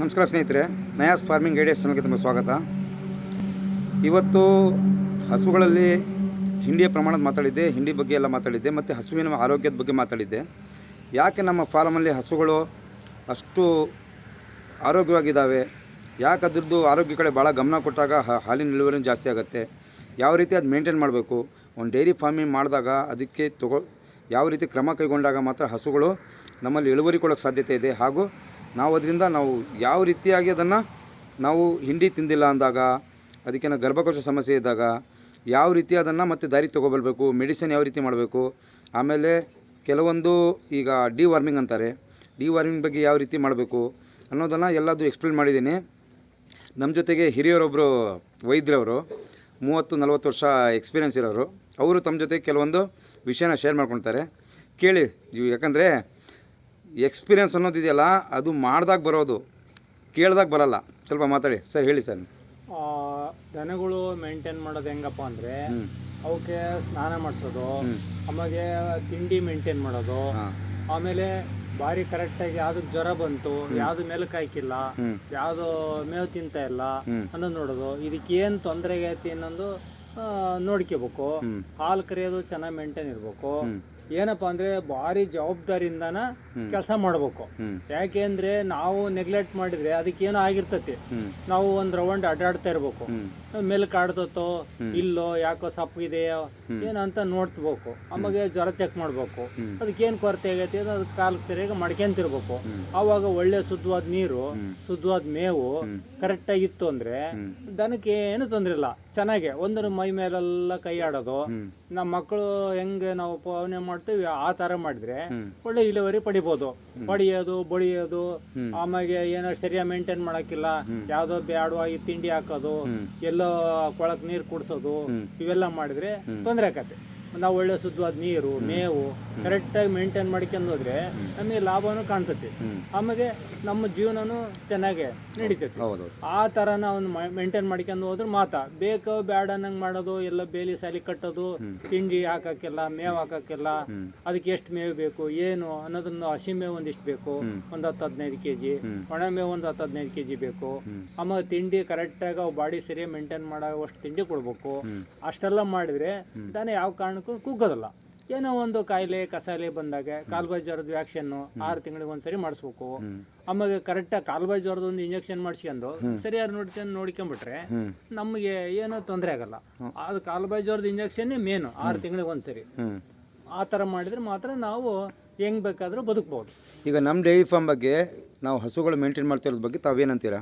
ನಮಸ್ಕಾರ ಸ್ನೇಹಿತರೆ, Nayaz farming ideas ಚಾನಲ್ಗೆ ತುಂಬ ಸ್ವಾಗತ. ಇವತ್ತು ಹಸುಗಳಲ್ಲಿ ಹಿಂಡಿಯ ಪ್ರಮಾಣದ ಮಾತಾಡಿದ್ದೆ, ಹಿಂಡಿ ಬಗ್ಗೆ ಎಲ್ಲ ಮಾತಾಡಿದ್ದೆ, ಮತ್ತು ಹಸುವಿನ ಆರೋಗ್ಯದ ಬಗ್ಗೆ ಮಾತಾಡಿದ್ದೆ. ಯಾಕೆ ನಮ್ಮ ಫಾರ್ಮಲ್ಲಿ ಹಸುಗಳು ಅಷ್ಟು ಆರೋಗ್ಯವಾಗಿದ್ದಾವೆ? ಯಾಕೆ ಅದ್ರದ್ದು ಆರೋಗ್ಯ ಕಡೆ ಭಾಳ ಗಮನ ಕೊಟ್ಟಾಗ ಹಾಲಿನ ಇಳುವರಿ ಜಾಸ್ತಿ ಆಗುತ್ತೆ? ಯಾವ ರೀತಿ ಅದು ಮೇಂಟೈನ್ ಮಾಡಬೇಕು? ಒಂದು ಡೈರಿ ಫಾರ್ಮಿಂಗ್ ಮಾಡಿದಾಗ ಅದಕ್ಕೆ ತಗೋ ಯಾವ ರೀತಿ ಕ್ರಮ ಕೈಗೊಂಡಾಗ ಮಾತ್ರ ಹಸುಗಳು ನಮ್ಮಲ್ಲಿ ಇಳುವರಿ ಕೊಡೋಕ್ಕೆ ಸಾಧ್ಯತೆ ಇದೆ? ಹಾಗೂ ನಾವು ಅದರಿಂದ ನಾವು ಯಾವ ರೀತಿಯಾಗಿ ಅದನ್ನು ನಾವು ಹಿಂಡಿ ತಿಂದಿಲ್ಲ ಅಂದಾಗ ಅದಕ್ಕೇನೋ ಗರ್ಭಕೋಶ ಸಮಸ್ಯೆ ಇದ್ದಾಗ ಯಾವ ರೀತಿ ಅದನ್ನು ಮತ್ತೆ ದಾರಿ ತೊಗೊಬರ್ಬೇಕು ಮೆಡಿಸಿನ್ ಯಾವ ರೀತಿ ಮಾಡಬೇಕು, ಆಮೇಲೆ ಕೆಲವೊಂದು ಈಗ ಡಿ ವಾರ್ಮಿಂಗ್ ಅಂತಾರೆ. ಡಿ ವಾರ್ಮಿಂಗ್ ಬಗ್ಗೆ ಯಾವ ರೀತಿ ಮಾಡಬೇಕು ಅನ್ನೋದನ್ನು ಎಲ್ಲದು ಎಕ್ಸ್ಪ್ಲೇನ್ ಮಾಡಿದ್ದೀನಿ. ನಮ್ಮ ಜೊತೆಗೆ ಹಿರಿಯರೊಬ್ಬರು ವೈದ್ಯರವರು, ಮೂವತ್ತು, ನಲವತ್ತು ವರ್ಷ ಎಕ್ಸ್ಪೀರಿಯನ್ಸ್ ಇರೋರು, ಅವರು ತಮ್ಮ ಜೊತೆ ಕೆಲವೊಂದು ವಿಷಯನ ಶೇರ್ ಮಾಡ್ಕೊಳ್ತಾರೆ ಕೇಳಿ, ಯಾಕಂದರೆ ಎಕ್ಸ್ಪೀರಿಯನ್ಸ್ ಅನ್ನೋದಿದೆಯಲ್ಲ ಅದು ಮಾಡ್ದಾಗ ಬರೋದು ಕೇಳ್ದಾಗ ಬರಲ್ಲ. ಸ್ವಲ್ಪ ಮಾತಾಡಿ ಸರ್ ಹೇಳಿ ಸರ್. ಆ, ದನಗಳು ಮೇಂಟೈನ್ ಮಾಡೋದು ಹೆಂಗಪ್ಪ ಅಂದರೆ ಅವಕ್ಕೆ ಸ್ನಾನ ಮಾಡಿಸೋದು ಆಮೇಲೆ ತಿಂಡಿ ಮೇಂಟೈನ್ ಮಾಡೋದು ಹಾಂ. ಆಮೇಲೆ ಭಾರಿ ಕರೆಕ್ಟಾಗಿ ಯಾವ್ದಕ್ಕೆ ಜ್ವರ ಬಂತು ಯಾವ್ದು ಮೆಲುಕು ಹಾಕಿಲ್ಲ ಯಾವುದು ಮೇವು ತಿಂತ ಇಲ್ಲ ಹ್ಮ್. ಅನ್ನೋದು ನೋಡೋದು. ಇದಕ್ಕೆ ಏನು ತೊಂದರೆ ಆಗೈತಿ ಅನ್ನೋದು ಆ, ನೋಡ್ಕೋಬೇಕು. ಹಾಲು ಕರೆಯೋದು ಚೆನ್ನಾಗಿ ಮೇಂಟೈನ್ ಇರಬೇಕು. ಏನಪ್ಪಾ ಏನಪ್ಪ ಅಂದರೆ ಭಾರಿ ಜವಾಬ್ದಾರಿಯಿಂದನ ಕೆಲಸ ಮಾಡಬೇಕು. ಯಾಕೆ ಅಂದ್ರೆ ನಾವು ನೆಗ್ಲೆಕ್ಟ್ ಮಾಡಿದ್ರೆ ಅದಕ್ಕೇನೋ ಆಗಿರ್ತತಿ. ನಾವು ಒಂದ್ ರೌಂಡ್ ಅಡ್ಡಾಡ್ತಾ ಇರ್ಬೇಕು. ಮೆಲ್ಕ್ ಮೇಲೆ ಕಾಡ್ತತೋ ಇಲ್ಲೋ ಯಾಕೋ ಸಪ್ ಇದೆಯೋ ಏನಂತ ನೋಡ್ಬೇಕು ಆಮೇಲೆ ಜ್ವರ ಚೆಕ್ ಮಾಡ್ಬೇಕು. ಅದಕ್ಕೇನ್ ಕೊರತೆ ಆಗೈತಿ ಅದು ಕಾಲಕ್ಕೆ ಸರಿಯಾಗಿ ಮಡ್ಕೊಂತಿರ್ಬೇಕು. ಆವಾಗ ಒಳ್ಳೆ ಶುದ್ಧವಾದ ನೀರು ಶುದ್ಧವಾದ ಮೇವು ಕರೆಕ್ಟ್ ಆಗಿತ್ತು ಅಂದ್ರೆ ದನಕ್ಕೆ ಏನು ತೊಂದ್ರೆ ಇಲ್ಲ. ಚೆನ್ನಾಗೆ. ಒಂದರ ಮೈ ಮೇಲೆಲ್ಲ ಕೈ ಆಡೋದು. ನಮ್ಮ ಮಕ್ಕಳು ಹೆಂಗೆ ನಾವು ಪಾವನೆ ಮಾಡ್ತೀವಿ ಆ ತರ ಮಾಡಿದ್ರೆ ಒಳ್ಳೆ ಇಳುವರಿ ಪಡಿಬೋದು ಪಡಿಯೋದು ಬಡಿಯೋದು ಆಮೇಲೆ ಏನೋ ಸರಿಯಾಗಿ ಮೇಂಟೈನ್ ಮಾಡಕ್ಕಿಲ್ಲ. ಯಾವ್ದೋ ಬ್ಯಾಡವಾಗಿ ತಿಂಡಿ ಹಾಕೋದು ಎಲ್ಲೋ ಕೊಳಕ್ ನೀರು ಕುಡ್ಸೋದು ಇವೆಲ್ಲ ಮಾಡಿದ್ರೆ ತೊಂದರೆ ಆಕತ್ತೆ. ನಾವು ಒಳ್ಳೆ ಶುದ್ಧವಾದ ನೀರು ಮೇವು ಕರೆಕ್ಟಾಗಿ ಮೇಂಟೈನ್ ಮಾಡ್ಕೊಂಡು ಹೋದ್ರೆ ನಮಗೆ ಲಾಭನೂ ಕಾಣ್ತತಿ. ಆಮೇಲೆ ನಮ್ಮ ಜೀವನನೂ ಚೆನ್ನಾಗೆ ನಡೀತೈತಿ. ಆ ಥರ ನಾವು ಮೇಂಟೈನ್ ಮಾಡ್ಕೊಂಡು ಹೋದ್ರೆ ಮಾತಾ. ಬೇಕೋ ಬೇಡ ಅನ್ನಂಗೆ ಮಾಡೋದು ಎಲ್ಲ ಬೇಲಿ ಸಾಲಿ ಕಟ್ಟೋದು ತಿಂಡಿ ಹಾಕಕ್ಕೆಲ್ಲ ಮೇವು ಹಾಕಕ್ಕೆಲ್ಲ ಅದಕ್ಕೆ ಎಷ್ಟು ಮೇವು ಬೇಕು ಏನು ಅನ್ನೋದನ್ನ ಹಸಿ ಮೇವು ಒಂದಿಷ್ಟು ಬೇಕು. ಒಂದು ಹತ್ತು ಹದಿನೈದು ಕೆ ಜಿ ಒಣ ಮೇವು ಒಂದು ಹತ್ತು ಹದಿನೈದು ಕೆ ಜಿ ಬೇಕು ಆಮೇಲೆ ತಿಂಡಿ ಕರೆಕ್ಟಾಗಿ ಅವು ಬಾಡಿ ಸರಿಯಾಗಿ ಮೇಂಟೈನ್ ಮಾಡೋವಷ್ಟು ತಿಂಡಿ ಕೊಡ್ಬೇಕು. ಅಷ್ಟೆಲ್ಲ ಮಾಡಿದ್ರೆ ತಾನೇ ಯಾವ ಕಾರಣಕ್ಕೂ ಕುಗ್ಗೋದಲ್ಲ ಏನೋ ಒಂದು ಕಾಯಿಲೆ ಕಸಾಲೆ ಬಂದಾಗ ಕಾಲ್ಬಾಯಿ ಜ್ವರದ ವ್ಯಾಕ್ಸಿನ್ನು ಆರು ತಿಂಗಳಿಗೆ ಒಂದ್ಸರಿ ಮಾಡಿಸ್ಬೇಕು. ಆಮೇಲೆ ಕರೆಕ್ಟಾಗಿ ಕಾಲ್ಬಾಯಿ ಜ್ವರದ ಒಂದು ಇಂಜೆಕ್ಷನ್ ಮಾಡಿಸ್ಕೊಂಡು ಸರಿಯಾಗಿ ನೋಡ್ಕೊಂಡು ನೋಡ್ಕೊಂಡ್ಬಿಟ್ರೆ ನಮಗೆ ಏನೋ ತೊಂದರೆ ಆಗಲ್ಲ. ಅದು ಕಾಲ್ಬಾಯಿ ಜ್ವರದ ಇಂಜೆಕ್ಷನ್ನೇ ಮೇನು ಆರು ತಿಂಗಳಿಗೆ ಒಂದ್ಸರಿ. ಆ ಥರ ಮಾಡಿದ್ರೆ ಮಾತ್ರ ನಾವು ಹೆಂಗ್ ಬೇಕಾದ್ರೂ ಬದುಕ್ಬೋದು. ಈಗ ನಮ್ಮ ಡೈರಿ ಫಾರ್ಮ್ ಬಗ್ಗೆ ನಾವು ಹಸುಗಳು ಮೇಂಟೈನ್ ಮಾಡ್ತಿರೋದ್ರ ಬಗ್ಗೆ ತಾವೇನಂತೀರಾ?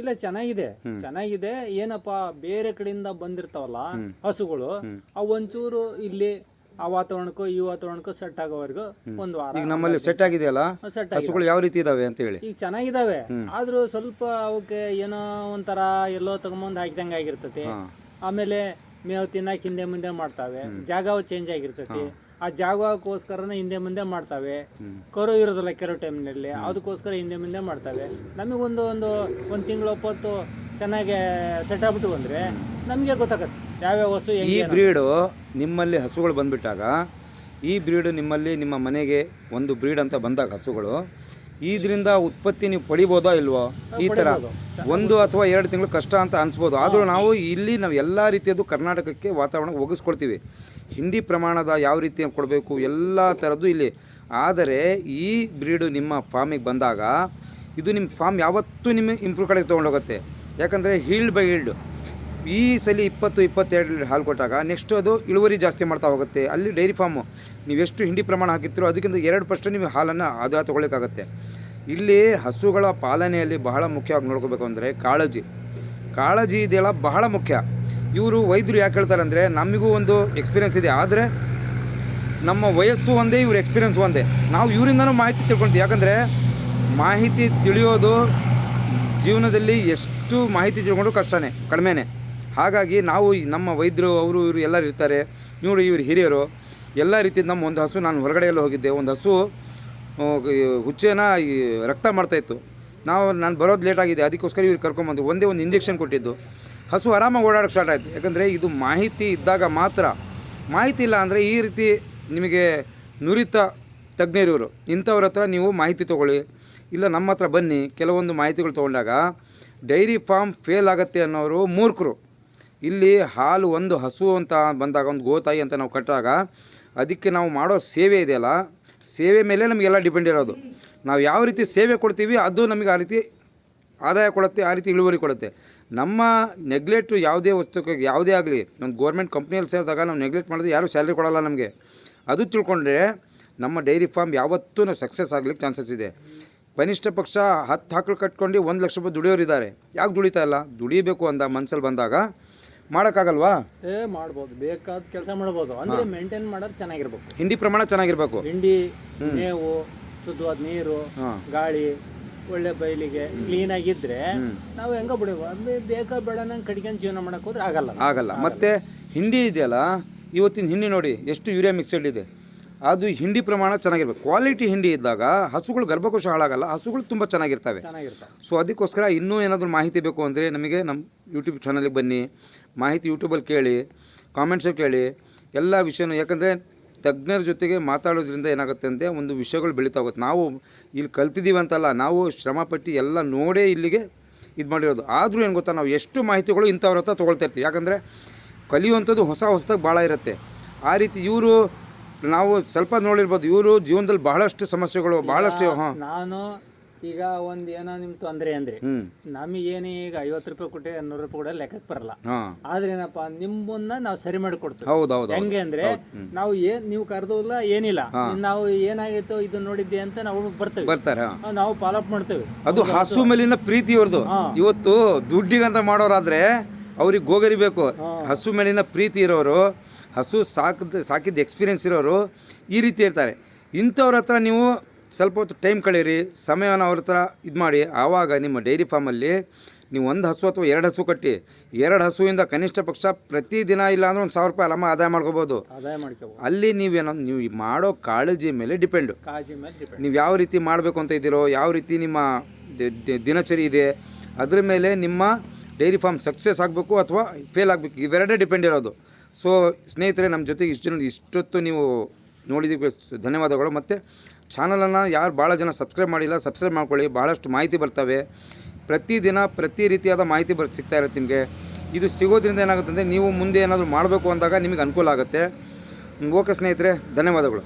ಇಲ್ಲ ಚೆನ್ನಾಗಿದೆ. ಚೆನ್ನಾಗಿದೆ. ಏನಪ್ಪ ಬೇರೆ ಕಡೆಯಿಂದ ಬಂದಿರ್ತಾವಲ್ಲ ಹಸುಗಳು ಅವು ಒಂಚೂರು ಇಲ್ಲಿ ಆ ವಾತಾವರಣಕ್ಕೂ ಈ ವಾತಾವರಣಕ್ಕೂ ಸೆಟ್ ಆಗೋವರೆಗೂ ಒಂದು ವಾರ ಈಗ ನಮ್ಮಲ್ಲಿ ಸೆಟ್ ಆಗಿದೆಯಲ್ಲ? ಸೆಟ್ ಹಸುಗಳು ಯಾವ ರೀತಿ ಇದಾವೆ ಅಂತ ಹೇಳಿ. ಈಗ ಚೆನ್ನಾಗಿದಾವೆ. ಆದ್ರೂ ಸ್ವಲ್ಪ ಅವಕ್ಕೆ ಏನೋ ಒಂಥರ ಎಲ್ಲೋ ತಗೊಂಬಂದು ಹಾಕಿದಂಗ ಆಗಿರ್ತತಿ. ಆಮೇಲೆ ಮೇವು ತಿನ್ನಕ್ ಹಿಂದೆ ಮುಂದೆ ಮಾಡ್ತಾವೆ. ಜಾಗ ಚೇಂಜ್ ಆಗಿರ್ತೈತಿ. ಆ ಜಾಗಕ್ಕೋಸ್ಕರನೇ ಹಿಂದೆ ಮುಂದೆ ಮಾಡ್ತಾವೆ. ಕರು ಇರೋದಿಲ್ಲ ಕೆಲವು ಟೈಮ್ನಲ್ಲಿ ಅದಕ್ಕೋಸ್ಕರ ಹಿಂದೆ ಮುಂದೆ ಮಾಡ್ತಾವೆ. ನಮಗೊಂದು ಒಂದು ಒಂದು ತಿಂಗಳು ಒಪ್ಪತ್ತು ಚೆನ್ನಾಗಿ ಸೆಟ್ ಆಗ್ಬಿಟ್ಟು ಬಂದರೆ ನಮಗೆ ಗೊತ್ತಾಗತ್ತೆ ಯಾವ್ಯಾವ ಹಸು ಈ ಬ್ರೀಡು ನಿಮ್ಮಲ್ಲಿ ಹಸುಗಳು ಬಂದ್ಬಿಟ್ಟಾಗ ಈ ಬ್ರೀಡು ನಿಮ್ಮಲ್ಲಿ ನಿಮ್ಮ ಮನೆಗೆ ಒಂದು ಬ್ರೀಡ್ ಅಂತ ಬಂದಾಗ ಹಸುಗಳು ಇದರಿಂದ ಉತ್ಪತ್ತಿ ನೀವು ಪಡಿಬೋದಾ ಇಲ್ವೋ? ಈ ಥರ ಒಂದು ಅಥವಾ ಎರಡು ತಿಂಗಳು ಕಷ್ಟ ಅಂತ ಅನಿಸ್ಬೋದು. ಆದರೂ ನಾವು ಇಲ್ಲಿ ನಾವು ಎಲ್ಲ ರೀತಿಯದ್ದು ಕರ್ನಾಟಕಕ್ಕೆ ವಾತಾವರಣ ಒಗಿಸ್ಕೊಳ್ತೀವಿ. ಹಿಂಡಿ ಪ್ರಮಾಣದ ಯಾವ ರೀತಿ ಕೊಡಬೇಕು ಎಲ್ಲ ಥರದ್ದು ಇಲ್ಲಿ. ಆದರೆ ಈ ಬ್ರೀಡು ನಿಮ್ಮ ಫಾರ್ಮಿಗೆ ಬಂದಾಗ ಇದು ನಿಮ್ಮ ಫಾರ್ಮ್ ಯಾವತ್ತೂ ನಿಮಗೆ ಇಂಪ್ರೂವ್ ಕಡೆಗೆ ತೊಗೊಂಡೋಗುತ್ತೆ. ಯಾಕಂದರೆ ಹೀಲ್ಡ್ ಬೈ ಹೀಲ್ಡ್ ಈ ಸಲ ಇಪ್ಪತ್ತು ಇಪ್ಪತ್ತೆರಡು ಲೀಟರ್ ಹಾಲು ಕೊಟ್ಟಾಗ ನೆಕ್ಸ್ಟ್ ಅದು ಇಳುವರಿ ಜಾಸ್ತಿ ಮಾಡ್ತಾ ಹೋಗುತ್ತೆ. ಅಲ್ಲಿ ಡೈರಿ ಫಾರ್ಮು ನೀವು ಎಷ್ಟು ಹಿಂಡಿ ಪ್ರಮಾಣ ಹಾಕಿರ್ತೀರೋ ಅದಕ್ಕಿಂತ ಎರಡು ಪರ್ಸೆಂಟ್ ನಿಮಗೆ ಹಾಲನ್ನು ಆದಾಯ ತೊಗೊಳ್ಳಿಕ್ಕಾಗತ್ತೆ. ಇಲ್ಲಿ ಹಸುಗಳ ಪಾಲನೆಯಲ್ಲಿ ಬಹಳ ಮುಖ್ಯವಾಗಿ ನೋಡ್ಕೋಬೇಕು ಅಂದರೆ ಕಾಳಜಿ. ಕಾಳಜಿ ಇದೆಯಲ್ಲ ಬಹಳ ಮುಖ್ಯ. ಇವರು ವೈದ್ಯರು ಯಾಕೆ ಹೇಳ್ತಾರೆ ಅಂದರೆ ನಮಗೂ ಒಂದು ಎಕ್ಸ್ಪೀರಿಯೆನ್ಸ್ ಇದೆ. ಆದರೆ ನಮ್ಮ ವಯಸ್ಸು ಒಂದೇ, ಇವ್ರ ಎಕ್ಸ್ಪೀರಿಯನ್ಸ್ ಒಂದೇ. ನಾವು ಇವರಿಂದನೂ ಮಾಹಿತಿ ತಿಳ್ಕೊಳ್ತೀವಿ ಯಾಕಂದರೆ ಮಾಹಿತಿ ತಿಳಿಯೋದು ಜೀವನದಲ್ಲಿ ಎಷ್ಟು ಮಾಹಿತಿ ತಿಳ್ಕೊಂಡ್ರು ಕಷ್ಟನೇ, ಕಡಿಮೆನೇ. ಹಾಗಾಗಿ ನಾವು ನಮ್ಮ ವೈದ್ಯರು, ಅವರು ಇವರು ಎಲ್ಲರೂ ಇರ್ತಾರೆ. ನೋಡಿ ಇವರು ಹಿರಿಯರು, ಎಲ್ಲ ರೀತಿ ನಮ್ಮ ಒಂದು ಹಸು, ನಾನು ಹೊರಗಡೆ ಎಲ್ಲ ಹೋಗಿದ್ದೆ. ಒಂದು ಹಸು ಹುಚ್ಚೇನ ರಕ್ತ ಮಾಡ್ತಾಯಿತ್ತು ನಾವು, ನಾನು ಬರೋದು ಲೇಟ್ ಆಗಿದೆ. ಅದಕ್ಕೋಸ್ಕರ ಇವ್ರು ಕರ್ಕೊಂಬಂದು ಒಂದೇ ಒಂದು ಇಂಜೆಕ್ಷನ್ ಕೊಟ್ಟಿದ್ದು. ಹಸು ಆರಾಮಾಗಿ ಓಡಾಡೋಕೆ ಸ್ಟಾರ್ಟ್ ಆಯಿತು. ಯಾಕಂದರೆ ಇದು ಮಾಹಿತಿ ಇದ್ದಾಗ ಮಾತ್ರ. ಮಾಹಿತಿ ಇಲ್ಲ ಅಂದರೆ ಈ ರೀತಿ ನಿಮಗೆ ನುರಿತ ತಜ್ಞರು ಇವರು. ಇಂಥವ್ರ ಹತ್ರ ನೀವು ಮಾಹಿತಿ ತೊಗೊಳ್ಳಿ. ಇಲ್ಲ ನಮ್ಮ ಹತ್ರ ಬನ್ನಿ. ಕೆಲವೊಂದು ಮಾಹಿತಿಗಳು ತೊಗೊಂಡಾಗ ಡೈರಿ ಫಾರ್ಮ್ ಫೇಲ್ ಆಗುತ್ತೆ ಅನ್ನೋರು ಮೂರ್ಖರು. ಇಲ್ಲಿ ಹಾಲು ಒಂದು ಹಸು ಅಂತ ಬಂದಾಗ, ಒಂದು ಗೋತಾಯಿ ಅಂತ ನಾವು ಕಟ್ಟಾಗ ಅದಕ್ಕೆ ನಾವು ಮಾಡೋ ಸೇವೆ ಇದೆಯಲ್ಲ, ಸೇವೆ ಮೇಲೆ ನಮಗೆಲ್ಲ ಡಿಪೆಂಡ್ ಇರೋದು. ನಾವು ಯಾವ ರೀತಿ ಸೇವೆ ಕೊಡ್ತೀವಿ, ಅದು ನಮಗೆ ಆ ರೀತಿ ಆದಾಯ ಕೊಡುತ್ತೆ, ಆ ರೀತಿ ಇಳುವರಿ ಕೊಡುತ್ತೆ. ನಮ್ಮ ನೆಗ್ಲೆಕ್ಟು ಯಾವುದೇ ವಸ್ತುಕ್ಕೆ, ಯಾವುದೇ ಆಗಲಿ, ನಮ್ಮ ಗೌರ್ಮೆಂಟ್ ಕಂಪ್ನಿಯಲ್ಲಿ ಸೇರಿದಾಗ ನಾವು ನೆಗ್ಲೆಕ್ಟ್ ಮಾಡಿದ್ರೆ ಯಾರೂ ಸ್ಯಾಲ್ರಿ ಕೊಡೋಲ್ಲ ನಮಗೆ. ಅದು ತಿಳ್ಕೊಂಡ್ರೆ ನಮ್ಮ ಡೈರಿ ಫಾರ್ಮ್ ಯಾವತ್ತೂ ಸಕ್ಸಸ್ ಆಗಲಿಕ್ಕೆ ಚಾನ್ಸಸ್ ಇದೆ. ಕನಿಷ್ಠ ಪಕ್ಷ ಹತ್ತು ಹಾಕಲು ಕಟ್ಕೊಂಡು ಒಂದು ಲಕ್ಷ ರೂಪಾಯಿ ದುಡಿಯೋರಿದ್ದಾರೆ. ಯಾಕೆ ದುಡಿತಾ ಇಲ್ಲ? ದುಡಿಬೇಕು ಅಂದ ಮನಸ್ಸಲ್ಲಿ ಬಂದಾಗ ಮಾಡೋಕ್ಕಾಗಲ್ವಾ? ಏ ಮಾಡ್ಬೋದು. ಬೇಕಾದ ಕೆಲಸ ಮಾಡ್ಬೋದು. ಅಂದ್ರೆ ಮೇಂಟೈನ್ ಮಾಡೋದು ಚೆನ್ನಾಗಿರ್ಬೇಕು. ಹಿಂಡಿ ಪ್ರಮಾಣ ಚೆನ್ನಾಗಿರ್ಬೇಕು. ಹಿಂಡಿ ಮೇವು ಶುದ್ಧವಾದ ನೀರು ಗಾಳಿ ಒಳ್ಳೆ ಬಯಲಿಗೆ ಕ್ಲೀನ್ ಆಗಿದ್ರೆ ನಾವು ಹೆಂಗ ಬಿಡಬೇಕು. ಅಂದ್ರೆ ಬೇಕಾ ಬೇಡ ನಂಗೆ ಕಡಿಕೊಂಡು ಜೀವನ ಮಾಡಕ್ ಹೋದ್ರೆ ಆಗಲ್ಲ. ಆಗಲ್ಲ. ಮತ್ತೆ ಹಿಂಡಿ ಇದೆಯಲ್ಲ ಇವತ್ತಿನ ಹಿಂಡಿ ನೋಡಿ ಎಷ್ಟು ಯೂರಿಯಾ ಮಿಕ್ಸೆಡ್ ಇದೆ. ಅದು ಹಿಂಡಿ ಪ್ರಮಾಣ ಚೆನ್ನಾಗಿರ್ಬೇಕು. ಕ್ವಾಲಿಟಿ ಹಿಂಡಿ ಇದ್ದಾಗ ಹಸುಗಳು ಗರ್ಭಕೋಶ ಹಾಳಾಗಲ್ಲ ಹಸುಗಳು ತುಂಬ ಚೆನ್ನಾಗಿರ್ತವೆ. ಚೆನ್ನಾಗಿರ್ತಾವ. ಸೊ ಅದಕ್ಕೋಸ್ಕರ ಇನ್ನೂ ಏನಾದರೂ ಮಾಹಿತಿ ಬೇಕು ಅಂದರೆ ನಮಗೆ ನಮ್ಮ ಯೂಟ್ಯೂಬ್ ಚಾನಲಿಗೆ ಬನ್ನಿ. ಮಾಹಿತಿ ಯೂಟ್ಯೂಬಲ್ಲಿ ಕೇಳಿ ಕಾಮೆಂಟ್ಸು ಕೇಳಿ ಎಲ್ಲ ವಿಷಯನೂ ಯಾಕಂದರೆ ತಜ್ಞರ ಜೊತೆಗೆ ಮಾತಾಡೋದ್ರಿಂದ ಏನಾಗುತ್ತೆ ಅಂದರೆ ಒಂದು ವಿಷಯಗಳು ಬೆಳೀತಾ ಹೋಗುತ್ತೆ. ನಾವು ಇಲ್ಲಿ ಕಲ್ತಿದ್ದೀವಿ ಅಂತಲ್ಲ ನಾವು ಶ್ರಮಪಟ್ಟು ಎಲ್ಲ ನೋಡೇ ಇಲ್ಲಿಗೆ ಇದು ಮಾಡಿರೋದು. ಆದರೂ ಏನು ಗೊತ್ತಾ ನಾವು ಎಷ್ಟು ಮಾಹಿತಿಗಳು ಇಂಥವ್ರ ಹತ್ರ ತೊಗೊಳ್ತಾ ಇರ್ತೀವಿ. ಯಾಕಂದರೆ ಕಲಿಯುವಂಥದ್ದು ಹೊಸ ಹೊಸದಾಗಿ ಭಾಳ ಇರುತ್ತೆ. ಆ ರೀತಿ ಇವರು ನಾವು ಸ್ವಲ್ಪ ನೋಡಿರ್ಬೋದು ಇವರು ಜೀವನದಲ್ಲಿ ಬಹಳಷ್ಟು ಸಮಸ್ಯೆಗಳು ಬಹಳಷ್ಟು ಹಾಂ. ನಾನು ಈಗ ಒಂದ್ ಏನೋ ನಿಮ್ ತೊಂದ್ರೆ ಅಂದ್ರೆ. ನಮಗೇನೇ ಈಗ ಐವತ್ತು ರೂಪಾಯಿ ಕೊಟ್ಟೆ ನೂರು ರೂಪಾಯಿ ಕೂಡ ಲೆಕ್ಕಕ್ಕೆ ಬರಲ್ಲ. ಆದ್ರೆ ಏನಪ್ಪ ನಿಮ್ಮನ್ನ ನಾವು ಸರಿ ಮಾಡಿ ಕೊಡ್ತೀವಿ ಹೌದು ಹೌದು ಹೌದು. ಹೆಂಗೆ ಅಂದ್ರೆ ನಾವು ಏನ್ ನೀವು ಕರೆದಿಲ್ಲ ಏನಿಲ್ಲ. ನಾವು ಏನಾಗಿತ್ತು ಇದು ನೋಡಿದ್ದೆ ಅಂತ ನಾವು ಬರ್ತೇವೆ. ಬರ್ತಾರೆ ನಾವು ಫಾಲೋಅಪ್ ಮಾಡ್ತೇವೆ. ಅದು ಹಸು ಮೇಲಿನ ಪ್ರೀತಿ ಇವ್ರದ್ದು ಇವತ್ತು ದುಡ್ಡಿಗಂತ ಮಾಡೋರಾದ್ರೆ ಅವ್ರಿಗೆ ಗೋಗರಿಬೇಕು. ಹಸು ಮೇಲಿನ ಪ್ರೀತಿ ಇರೋರು ಹಸು ಸಾಕಿದ ಸಾಕಿದ್ದ ಎಕ್ಸ್ಪೀರಿಯನ್ಸ್ ಇರೋರು ಈ ರೀತಿ ಇರ್ತಾರೆ ಇಂಥವ್ರ ಹತ್ರ ನೀವು ಸ್ವಲ್ಪ ಹೊತ್ತು ಟೈಮ್ ಕಳೀರಿ ಸಮಯವನ್ನು ಅವ್ರ ಹತ್ರ ಇದು ಮಾಡಿ. ಆವಾಗ ನಿಮ್ಮ ಡೈರಿ ಫಾರ್ಮಲ್ಲಿ ನೀವು ಒಂದು ಹಸು ಅಥವಾ ಎರಡು ಹಸು ಕಟ್ಟಿ ಎರಡು ಹಸುವಿಂದ ಕನಿಷ್ಠ ಪಕ್ಷ ಪ್ರತಿದಿನ ಇಲ್ಲ ಅಂದ್ರೆ ಒಂದು ಸಾವಿರ ರೂಪಾಯಿ ಅಲ್ಲಮ್ಮ ಆದಾಯ ಮಾಡ್ಕೋಬೋದು. ಆದಾಯ ಮಾಡ್ಕೋಬಹುದು ಅಲ್ಲಿ ನೀವೇನೋ ನೀವು ಮಾಡೋ ಕಾಳಜಿ ಮೇಲೆ ಡಿಪೆಂಡು. ಕಾಳಜಿ ಮೇಲೆ ಡಿಪೆಂಡ್. ನೀವು ಯಾವ ರೀತಿ ಮಾಡಬೇಕು ಅಂತ ಇದ್ದೀರೋ ಯಾವ ರೀತಿ ನಿಮ್ಮ ದಿನಚರಿ ಇದೆ ಅದ್ರ ಮೇಲೆ ನಿಮ್ಮ ಡೈರಿ ಫಾರ್ಮ್ ಸಕ್ಸಸ್ ಆಗಬೇಕು ಅಥವಾ ಫೇಲ್ ಆಗಬೇಕು ಇವೆರಡೇ ಡಿಪೆಂಡ್ ಇರೋದು. ಸೊ ಸ್ನೇಹಿತರೆ ನಮ್ಮ ಜೊತೆಗೆ ಇಷ್ಟು ಜನ ಇಷ್ಟೊತ್ತು ನೀವು ನೋಡಿದ್ದಕ್ಕೆ ಧನ್ಯವಾದಗಳು. ಮತ್ತು ಚಾನಲನ್ನು ಯಾರು ಭಾಳ ಜನ ಸಬ್ಸ್ಕ್ರೈಬ್ ಮಾಡಿಲ್ಲ, ಸಬ್ಸ್ಕ್ರೈಬ್ ಮಾಡ್ಕೊಳ್ಳಿ, ಭಾಳಷ್ಟು ಮಾಹಿತಿ ಬರ್ತವೆ. ಪ್ರತಿದಿನ ಪ್ರತಿ ರೀತಿಯಾದ ಮಾಹಿತಿ ಬರ್, ಸಿಗ್ತಾ ಇರುತ್ತೆ ನಿಮಗೆ. ಇದು ಸಿಗೋದ್ರಿಂದ ಏನಾಗುತ್ತೆ ಅಂದರೆ ನೀವು ಮುಂದೆ ಏನಾದರೂ ಮಾಡಬೇಕು ಅಂದಾಗ ನಿಮಗೆ ಅನುಕೂಲ ಆಗುತ್ತೆ. ಓಕೆ ಸ್ನೇಹಿತರೆ, ಧನ್ಯವಾದಗಳು.